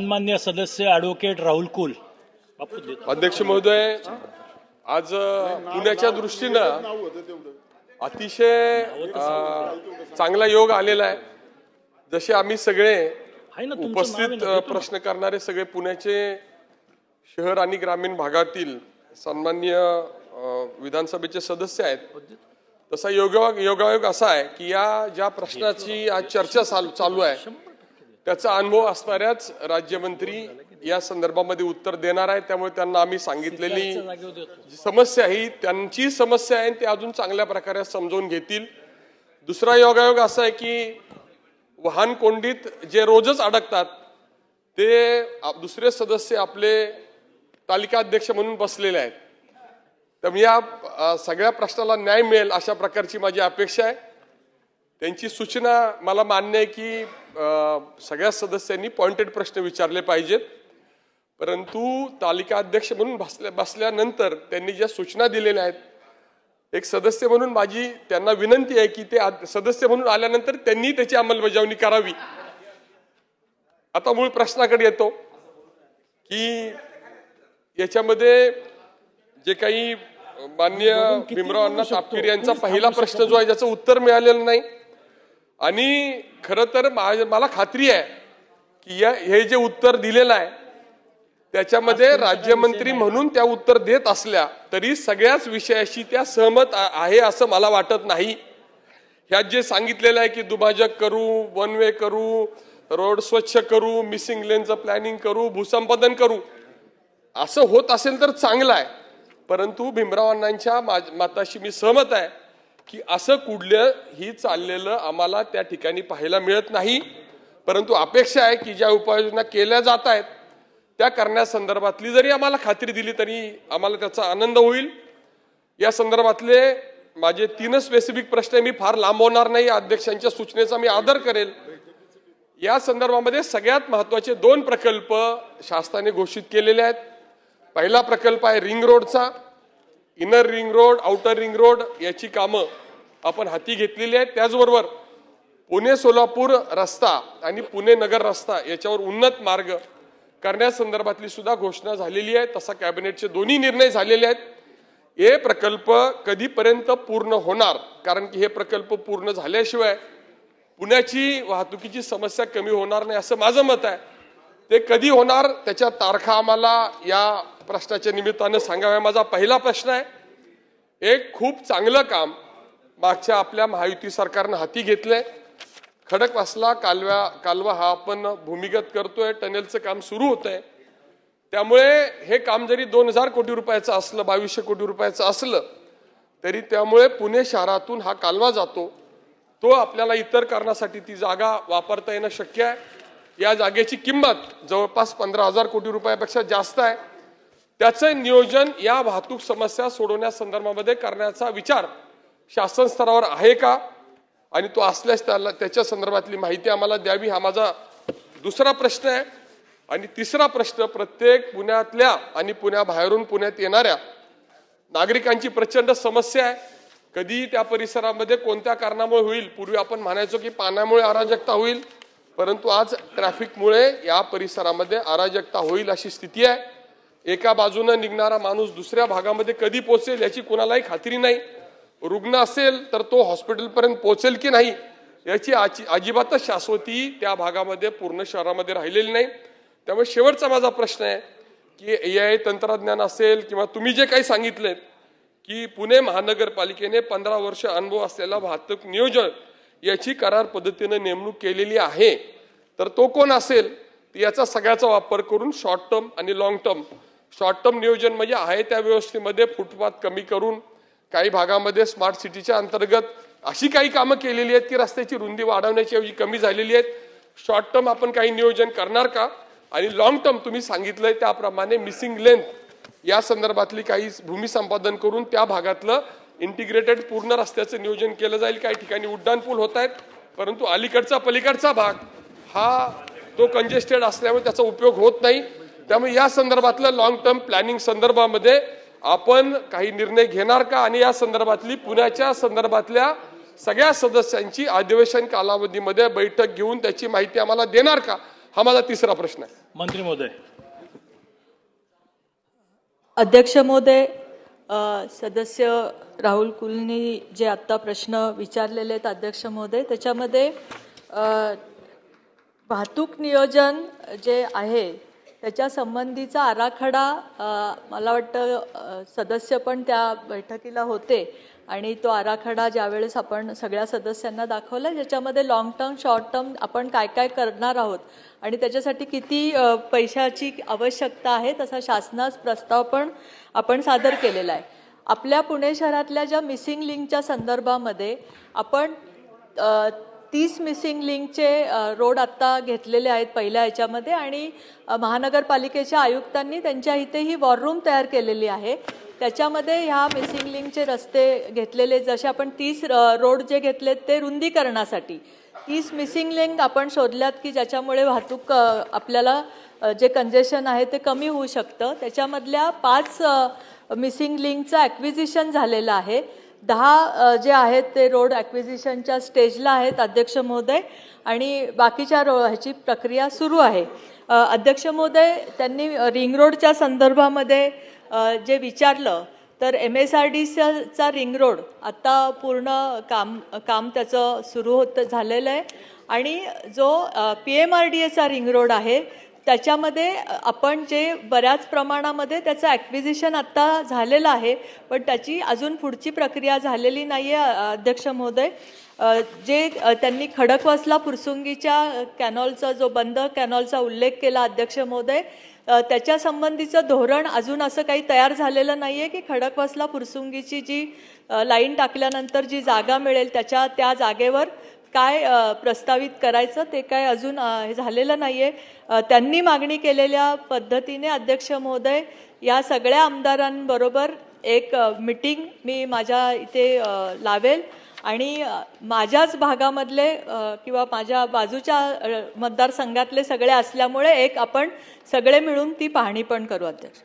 सन्मान्य सदस्य ॲडव्होकेट राहुल कुल. अध्यक्ष महोदय आज पुण्याच्या दृष्टीनं अतिशय चांगला योग आलेला आहे. जसे आम्ही सगळे उपस्थित. प्रश्न करणारे सगळे पुण्याचे शहर आणि ग्रामीण भागातील सन्मान्य विधानसभेचे सदस्य आहेत. तसा योगायोग योगायोग असा आहे की या ज्या प्रश्नाची आज चर्चा चालू चालू आहे त्याचा अनुभव असणाऱ्याच राज्यमंत्री या संदर्भामध्ये उत्तर देणार आहे त्यामुळे त्यांना आम्ही सांगितलेली समस्या ही त्यांची समस्या आहे ते अजून चांगल्या प्रकारे समजून घेतील. दुसरा योगायोग असा आहे की वाहन कोंडीत जे रोजच अडकतात ते दुसरे सदस्य आपले तालिका अध्यक्ष म्हणून बसलेले आहेत. तर या सगळ्या प्रश्नाला न्याय मिळेल अशा प्रकारची माझी अपेक्षा आहे. त्यांची सूचना मला मान्य आहे की सगळ्या सदस्यांनी पॉइंटेड प्रश्न विचारले पाहिजेत. परंतु तालिका अध्यक्ष म्हणून बसल्या बसल्यानंतर त्यांनी ज्या सूचना दिलेल्या आहेत एक सदस्य म्हणून माझी त्यांना विनंती आहे की ते सदस्य म्हणून आल्यानंतर त्यांनी त्याची अंमलबजावणी करावी. आता मूळ प्रश्नाकडे येतो की याच्यामध्ये जे काही मान्य भीमराव अण्णा तापकीर यांचा पहिला प्रश्न जो आहे ज्याचं उत्तर मिळालेलं नाही आणि खरं तर मला खात्री आहे की या हे जे उत्तर दिलेलं आहे त्याच्यामध्ये राज्यमंत्री म्हणून त्या उत्तर देत असल्या तरी सगळ्याच विषयाशी त्या सहमत आहे असं मला वाटत नाही. ह्यात जे सांगितलेलं आहे की दुभाजक करू वन वे करू रोड स्वच्छ करू मिसिंग लेनचं प्लॅनिंग करू भूसंपादन करू असं होत असेल तर चांगलं आहे. परंतु भीमराव अण्णांच्या मा- मताशी मी सहमत आहे. की असं कुठलं ही चाललेलं आम्हाला त्या ठिकाणी पाहायला मिळत नाही. परंतु अपेक्षा आहे की ज्या उपाययोजना केल्या जात आहेत त्या करण्यासंदर्भातली जरी आम्हाला खात्री दिली तरी आम्हाला त्याचा आनंद होईल. या संदर्भातले माझे तीनच स्पेसिफिक प्रश्न मी फार लांबवणार नाही. अध्यक्षांच्या सूचनेचा मी आदर करेल. या संदर्भामध्ये सगळ्यात महत्त्वाचे दोन प्रकल्प शासनाने घोषित केलेले आहेत. पहिला प्रकल्प आहे ring रोडचा. Inner ring road outer ring road याची कामं आपण हाती घेतलेली आहे त्याचबरोबर पुणे सोलापूर रस्ता आणि पुणे नगर रस्ता याच्यावर उन्नत मार्ग करण्यासंदर्भातली सुद्धा घोषणा झालेली आहे. तसा कॅबिनेटचे दोन्ही निर्णय झालेले आहेत. हे प्रकल्प कधीपर्यंत पूर्ण होणार? कारण की हे प्रकल्प पूर्ण झाल्याशिवाय पुण्याची वाहतुकीची समस्या कमी होणार नाही असं माझं मत आहे. ते कधी होणार? त्याच्या तारखा आम्हाला या प्रश्नाच्या निमित्तानं सांगाव्या. माझा पहिला प्रश्न आहे. एक खूप चांगलं काम मागच्या आपल्या महायुती सरकारनं हाती घेतलंय. खडकवासला कालव्या कालवा हा आपण भूमिगत करतोय टनेलचं काम सुरू होत आहे त्यामुळे हे काम जरी दोन हजार कोटी रुपयाचं असलं बावीसशे कोटी रुपयाचं असलं तरी त्यामुळे पुणे शहरातून हा कालवा जातो. तो आपल्याला इतर कारणासाठी ती जागा वापरता येणं शक्य आहे. या जागेची किंमत जवळपास पंधरा हजार कोटी रुपयापेक्षा जास्त आहे. त्याचं नियोजन या वाहतूक समस्या सोडवण्यासंदर्भामध्ये करण्याचा विचार शासन स्तरावर आहे का? आणि तो असल्यास त्याला त्याच्या संदर्भातली माहिती आम्हाला द्यावी हा माझा दुसरा प्रश्न आहे. आणि तिसरा प्रश्न प्रत्येक पुण्यातल्या आणि पुण्याबाहेरून पुण्यात येणाऱ्या नागरिकांची प्रचंड समस्या आहे. कधी त्या परिसरामध्ये कोणत्या कारणामुळे होईल? पूर्वी आपण म्हणायचो की पाण्यामुळे अराजकता होईल परंतु आज ट्रॅफिकमुळे या परिसरामध्ये अराजकता होईल अशी स्थिती आहे. एका बाजूनं निघणारा माणूस दुसऱ्या भागामध्ये कधी पोचेल याची कुणालाही खात्री नाही. रुग्ण असेल तर तो हॉस्पिटलपर्यंत पोहोचेल की नाही याची आजी- अजिबातच शाश्वती त्या भागामध्ये पूर्ण शहरामध्ये राहिलेली नाही. त्यामुळे शेवटचा माझा प्रश्न आहे की ए आय तंत्रज्ञान असेल किंवा तुम्ही जे काही सांगितलेत की पुणे महानगरपालिकेने पंधरा वर्ष अनुभव असलेला वाहतूक नियोजन याची करार पद्धतीने नेमणूक केलेली आहे तर तो कोण असेल? याचा सगळ्याचा वापर करून शॉर्ट टर्म आणि लॉंग टर्म शॉर्ट टर्म नियोजन म्हणजे आहे त्या व्यवस्थेमध्ये फुटपाथ कमी करून काही भागामध्ये स्मार्ट सिटीच्या अंतर्गत अशी काही कामं केलेली आहेत की रस्त्याची रुंदी वाढवण्याची ऐवजी कमी झालेली आहेत. शॉर्ट टर्म आपण काही नियोजन करणार का? आणि लॉंग टर्म तुम्ही सांगितलंय त्याप्रमाणे मिसिंग लेंथ या संदर्भातली काही भूमी संपादन करून त्या भागातलं इंटिग्रेटेड पूर्ण रस्त्याचं नियोजन केलं जाईल. काही ठिकाणी उड्डाण पूल होत आहेत परंतु अलीकडचा पलीकडचा भाग हा तो कंजेस्टेड असल्यामुळे त्याचा उपयोग होत नाही. त्यामुळे या संदर्भातलं लॉंग टर्म प्लॅनिंग संदर्भामध्ये आपण काही निर्णय घेणार का? आणि या संदर्भातली पुण्याच्या संदर्भातल्या सगळ्या सदस्यांची अधिवेशन कालावधीमध्ये बैठक घेऊन त्याची माहिती आम्हाला देणार का? हा माझा तिसरा प्रश्न आहे. मंत्री महोदय. अध्यक्ष महोदय सदस्य राहुल कुलनी जे आत्ता प्रश्न विचारलेले आहेत अध्यक्ष महोदय त्याच्यामध्ये वाहतूक नियोजन जे आहे त्याच्या संबंधीचा आराखडा मला वाटतं सदस्य पण त्या बैठकीला होते. आणि तो आराखडा ज्यावेळेस आपण सगळ्या सदस्यांना दाखवला ज्याच्यामध्ये लॉंग टर्म शॉर्ट टर्म आपण काय काय करणार आहोत? आणि त्याच्यासाठी किती पैशाची आवश्यकता आहे तसा शासनास प्रस्ताव पण आपण सादर केलेला आहे. आपल्या पुणे शहरातल्या ज्या मिसिंग लिंकच्या संदर्भामध्ये आपण तीस मिसिंग लिंकचे रोड आत्ता घेतलेले आहेत पहिल्या याच्यामध्ये आणि महानगरपालिकेच्या आयुक्तांनी त्यांच्या इथे ही वॉर रूम तयार केलेली आहे. त्याच्यामध्ये ह्या मिसिंग लिंकचे रस्ते घेतलेले जसे आपण तीस रोड जे घेतलेत ते रुंदीकरणासाठी. तीस मिसिंग लिंक आपण शोधल्यात की ज्याच्यामुळे वाहतूक आपल्याला जे कंजेशन आहे ते कमी होऊ शकतं. त्याच्यामधल्या पाच मिसिंग लिंकचं ॲक्विजिशन झालेलं आहे. दहा जे आहेत ते रोड ॲक्विजिशनच्या स्टेजला आहेत अध्यक्ष महोदय. आणि बाकीच्या रो ह्याची प्रक्रिया सुरू आहे. अध्यक्ष महोदय त्यांनी रिंग रोडच्या संदर्भामध्ये जे विचारलं तर M S R D ring road आत्ता पूर्ण काम काम त्याचं सुरू होत झालेलं आहे. आणि जो पी एम आर डी एचा रिंग रोड आहे त्याच्यामध्ये आपण जे बऱ्याच प्रमाणामध्ये त्याचं ॲक्विजिशन आत्ता झालेलं आहे पण त्याची अजून पुढची प्रक्रिया झालेली नाही आहे अध्यक्ष महोदय. जे त्यांनी खडकवासला फुरसुंगीच्या कॅनॉलचा जो बंद कॅनॉलचा उल्लेख केला अध्यक्ष महोदय त्याच्या संबंधीचं धोरण अजून असं काही तयार झालेलं नाही आहे की खडकवासला फुरसुंगीची जी लाईन टाकल्यानंतर जी जागा मिळेल त्याच्या त्या जागेवर काय प्रस्तावित करायचं ते काय अजून हे झालेलं नाही आहे त्यांनी मागणी केलेल्या पद्धतीने अध्यक्ष महोदय या सगळ्या आमदारांबरोबर एक मिटिंग मी माझ्या इथे लावेल. आणि माझ्याच भागामधले किंवा माझ्या बाजूच्या मतदारसंघातले सगळे असल्यामुळे एक आपण सगळे मिळून ती पाहणी पण करू अध्यक्ष.